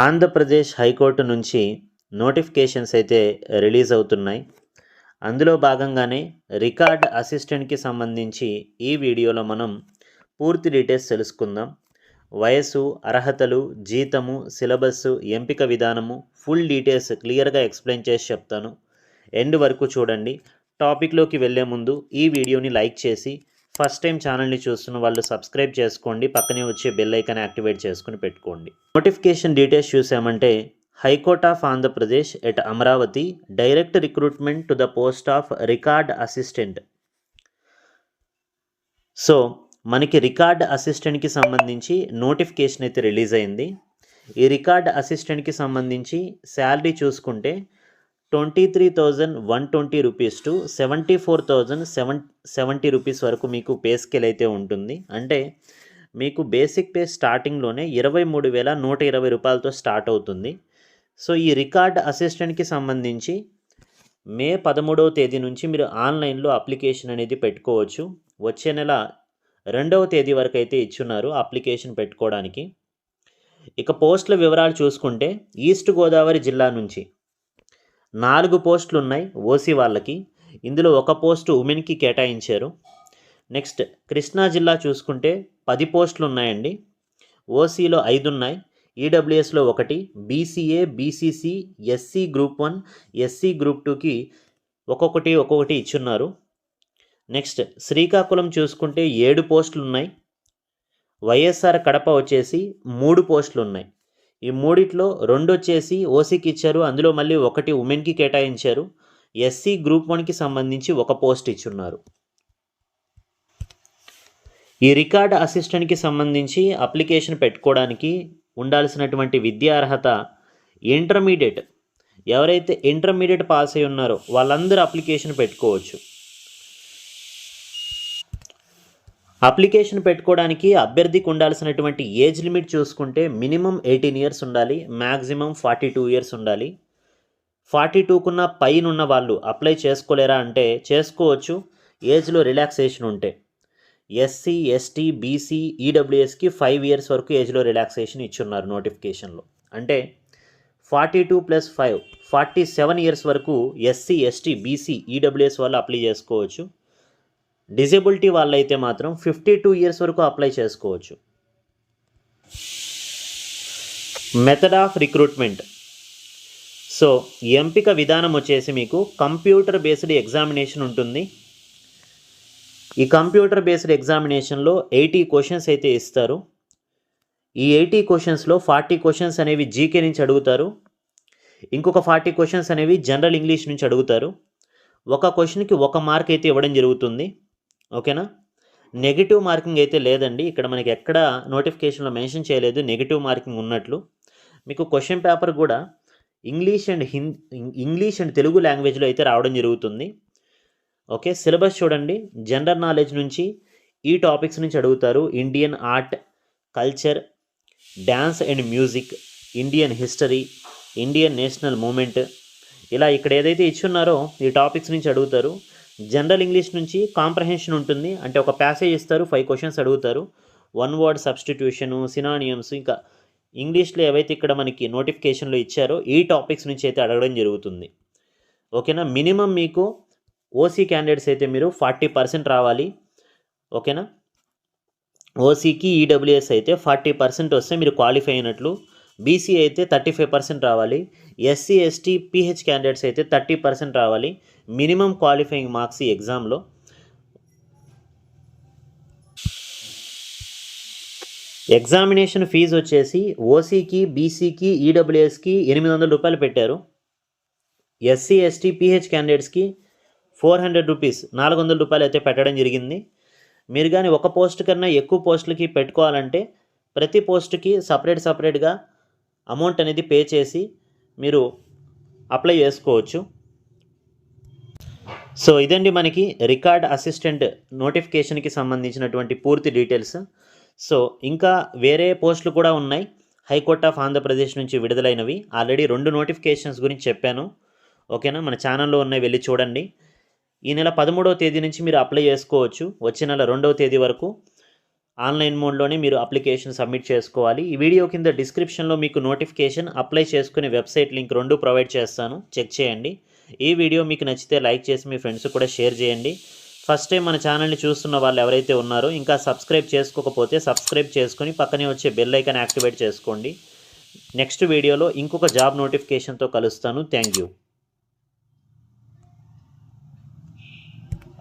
Andhra Pradesh high court నుంచి notifications అయితే release అవుతున్నాయి. అందులో భాగంగానే రికార్డ్ అసిస్టెంట్కి సంబంధించి ఈ వీడియోలో మనం పూర్తి డీటెయిల్స్ తెలుసుకుందాం. వయసు అర్హతలు జీతము సిలబస్సు ఎంపిక విధానము ఫుల్ డీటెయిల్స్ క్లియర్గా ఎక్స్ప్లెయిన్ చేసి చెప్తాను. ఎండ్ వరకు చూడండి. టాపిక్లోకి వెళ్ళే ముందు ఈ వీడియోని లైక్ చేసి ఫస్ట్ టైం ఛానల్ని చూస్తున్న వాళ్ళు సబ్స్క్రైబ్ చేసుకోండి పక్కనే వచ్చే బెల్ ఐకాన్ యాక్టివేట్ చేసుకుని పెట్టుకోండి. నోటిఫికేషన్ డీటెయిల్స్ చూసామంటే high court of Andhra Pradesh at Amaravati direct recruitment to the post of record assistant so మనకి రికార్డ్ అసిస్టెంట్కి సంబంధించి నోటిఫికేషన్ అయితే రిలీజ్ అయింది. ఈ రికార్డ్ అసిస్టెంట్కి సంబంధించి శాలరీ చూసుకుంటే twenty three thousand one twenty rupees to seventy four thousand seven seventy rupees వరకు మీకు పే స్కేల్ అయితే ఉంటుంది. అంటే మీకు బేసిక్ పే స్టార్టింగ్లోనే ఇరవై మూడు వేల నూట ఇరవై రూపాయలతో స్టార్ట్ అవుతుంది. సో ఈ రికార్డ్ అసిస్టెంట్కి సంబంధించి మే పదమూడవ తేదీ నుంచి మీరు ఆన్లైన్లో అప్లికేషన్ అనేది పెట్టుకోవచ్చు. వచ్చే నెల రెండవ తేదీ వరకు అయితే ఇచ్చున్నారు అప్లికేషన్ పెట్టుకోవడానికి. ఇక పోస్టుల వివరాలు చూసుకుంటే ఈస్ట్ గోదావరి జిల్లా నుంచి నాలుగు పోస్టులు ఉన్నాయి ఓసీ వాళ్ళకి. ఇందులో ఒక పోస్టు ఉమెన్కి కేటాయించారు. నెక్స్ట్ కృష్ణా జిల్లా చూసుకుంటే పది పోస్టులు ఉన్నాయండి ఓసీలో ఐదు ఉన్నాయి ఈడబ్ల్యూఎస్లో ఒకటి BCA BCC SC group one SC group టూకి ఒక్కొక్కటి ఒక్కొక్కటి ఇచ్చున్నారు. నెక్స్ట్ శ్రీకాకుళం చూసుకుంటే ఏడు పోస్టులు ఉన్నాయి వైఎస్ఆర్ కడప వచ్చేసి మూడు పోస్టులు ఉన్నాయి ఈ మూడిట్లో రెండు వచ్చేసి ఓసీకి ఇచ్చారు. అందులో మళ్ళీ ఒకటి ఉమెన్కి కేటాయించారు. ఎస్సీ గ్రూప్ వన్కి సంబంధించి ఒక పోస్ట్ ఇచ్చున్నారు. ఈ రికార్డ్ అసిస్టెంట్కి సంబంధించి అప్లికేషన్ పెట్టుకోవడానికి ఉండాల్సినటువంటి విద్యా అర్హత ఇంటర్మీడియట్. ఎవరైతే ఇంటర్మీడియట్ పాస్ అయి ఉన్నారో వాళ్ళందరూ అప్లికేషన్ పెట్టుకోవచ్చు. అప్లికేషన్ పెట్టుకోవడానికి అభ్యర్థికి ఉండాల్సినటువంటి ఏజ్ లిమిట్ చూసుకుంటే మినిమం ఎయిటీన్ ఇయర్స్ ఉండాలి మ్యాక్సిమం ఫార్టీ టూ ఇయర్స్ ఉండాలి. ఫార్టీ టూకున్న పైన ఉన్న వాళ్ళు అప్లై చేసుకోలేరా అంటే చేసుకోవచ్చు ఏజ్లో రిలాక్సేషన్ ఉంటే. ఎస్సీ ఎస్టీ బీసీ ఈడబ్ల్యూఎస్కి ఫైవ్ ఇయర్స్ వరకు ఏజ్లో రిలాక్సేషన్ ఇచ్చున్నారు నోటిఫికేషన్లో. అంటే forty two plus five forty seven years వరకు ఎస్సీ ఎస్టీ బీసీ ఈడబ్ల్యూఎస్ వాళ్ళు అప్లై చేసుకోవచ్చు. డిజేబిలిటీ వాళ్ళైతే మాత్రం ఫిఫ్టీ టూ ఇయర్స్ వరకు అప్లై చేసుకోవచ్చు. మెథడ్ ఆఫ్ రిక్రూట్మెంట్ సో ఎంపిక విధానం వచ్చేసి మీకు కంప్యూటర్ బేస్డ్ ఎగ్జామినేషన్ ఉంటుంది. ఈ కంప్యూటర్ బేస్డ్ ఎగ్జామినేషన్లో ఎయిటీ క్వశ్చన్స్ అయితే ఇస్తారు. ఈ ఎయిటీ క్వశ్చన్స్లో ఫార్టీ క్వశ్చన్స్ అనేవి జీకే నుంచి అడుగుతారు. ఇంకొక ఫార్టీ క్వశ్చన్స్ అనేవి జనరల్ ఇంగ్లీష్ నుంచి అడుగుతారు. ఒక క్వశ్చన్కి ఒక మార్క్ అయితే ఇవ్వడం జరుగుతుంది. ఓకేనా? నెగిటివ్ మార్కింగ్ అయితే లేదండి. ఇక్కడ మనకి ఎక్కడ నోటిఫికేషన్లో మెన్షన్ చేయలేదు నెగిటివ్ మార్కింగ్ ఉన్నట్లు. మీకు క్వశ్చన్ పేపర్ కూడా English and Hindi English and Telugu లాంగ్వేజ్లో అయితే రావడం జరుగుతుంది. ఓకే సిలబస్ చూడండి. జనరల్ నాలెడ్జ్ నుంచి ఈ టాపిక్స్ నుంచి అడుగుతారు. Indian art culture dance and music Indian history Indian national movement. ఇలా ఇక్కడ ఏదైతే ఇచ్చున్నారో ఈ టాపిక్స్ నుంచి అడుగుతారు. జనరల్ ఇంగ్లీష్ నుంచి కాంప్రహెన్షన్ ఉంటుంది. అంటే ఒక ప్యాసేజ్ ఇస్తారు ఫైవ్ క్వశ్చన్స్ అడుగుతారు. వన్ వర్డ్ సబ్స్టిట్యూషను సినానియమ్స్ ఇంకా ఇంగ్లీష్లో ఏవైతే ఇక్కడ మనకి నోటిఫికేషన్లో ఇచ్చారో ఈ టాపిక్స్ నుంచి అయితే అడగడం జరుగుతుంది. ఓకేనా? మినిమం మీకు ఓసీ క్యాండిడేట్స్ అయితే మీరు ఫార్టీ పర్సెంట్ రావాలి. ఓకేనా? ఓసీకి ఈడబ్ల్యూఎస్ అయితే ఫార్టీ పర్సెంట్ వస్తే మీరు క్వాలిఫై అయినట్లు బీసీ అయితే థర్టీ ఫైవ్ పర్సెంట్ రావాలి ఎస్సీ ఎస్టీ పీహెచ్ క్యాండిడేట్స్ అయితే థర్టీ పర్సెంట్ రావాలి. మినిమం క్వాలిఫైయింగ్ మార్క్స్ ఈ ఎగ్జామ్లో ఎగ్జామినేషన్ ఫీజు వచ్చేసి ఓసీకి బీసీకి ఈడబ్ల్యూఎస్కి ఎనిమిది వందల రూపాయలు పెట్టారు. ఎస్సీ ఎస్టీ పీహెచ్ క్యాండిడేట్స్కి ఫోర్ హండ్రెడ్ రూపీస్ నాలుగు వందల రూపాయలు అయితే పెట్టడం జరిగింది. మీరు కానీ ఒక పోస్ట్ కన్నా ఎక్కువ పోస్టులకి పెట్టుకోవాలంటే ప్రతి పోస్ట్కి సపరేట్ సపరేట్గా అమౌంట్ అనేది పే చేసి మీరు అప్లై చేసుకోవచ్చు. సో ఇదండి మనకి రికార్డ్ అసిస్టెంట్ నోటిఫికేషన్కి సంబంధించినటువంటి పూర్తి డీటెయిల్స్. సో ఇంకా వేరే పోస్టులు కూడా ఉన్నాయి. హైకోర్ట్ ఆఫ్ ఆంధ్రప్రదేశ్ నుంచి విడుదలైనవి. ఆల్రెడీ రెండు నోటిఫికేషన్స్ గురించి చెప్పాను. ఓకేనా? మన ఛానల్లో ఉన్నాయి వెళ్ళి చూడండి. ఈ నెల పదమూడవ తేదీ నుంచి మీరు అప్లై చేసుకోవచ్చు. వచ్చే నెల రెండవ తేదీ వరకు ఆన్లైన్ మోడ్లోనే మీరు అప్లికేషన్ సబ్మిట్ చేసుకోవాలి. ఈ వీడియో కింద డిస్క్రిప్షన్లో మీకు నోటిఫికేషన్ అప్లై చేసుకునే వెబ్సైట్ లింక్ రెండు ప్రొవైడ్ చేస్తాను. చెక్ చేయండి. ఈ వీడియో మీకు నచ్చితే లైక్ చేసి మీ ఫ్రెండ్స్ కూడా షేర్ చేయండి. ఫస్ట్ టైం మన ఛానల్ని చూస్తున్న వాళ్ళు ఎవరైతే ఉన్నారో ఇంకా సబ్స్క్రైబ్ చేసుకోకపోతే సబ్స్క్రైబ్ చేసుకొని పక్కనే వచ్చే బెల్ ఐకాన్ యాక్టివేట్ చేసుకోండి. నెక్స్ట్ వీడియోలో ఇంకొక జాబ్ నోటిఫికేషన్తో కలుస్తాను. Thank you.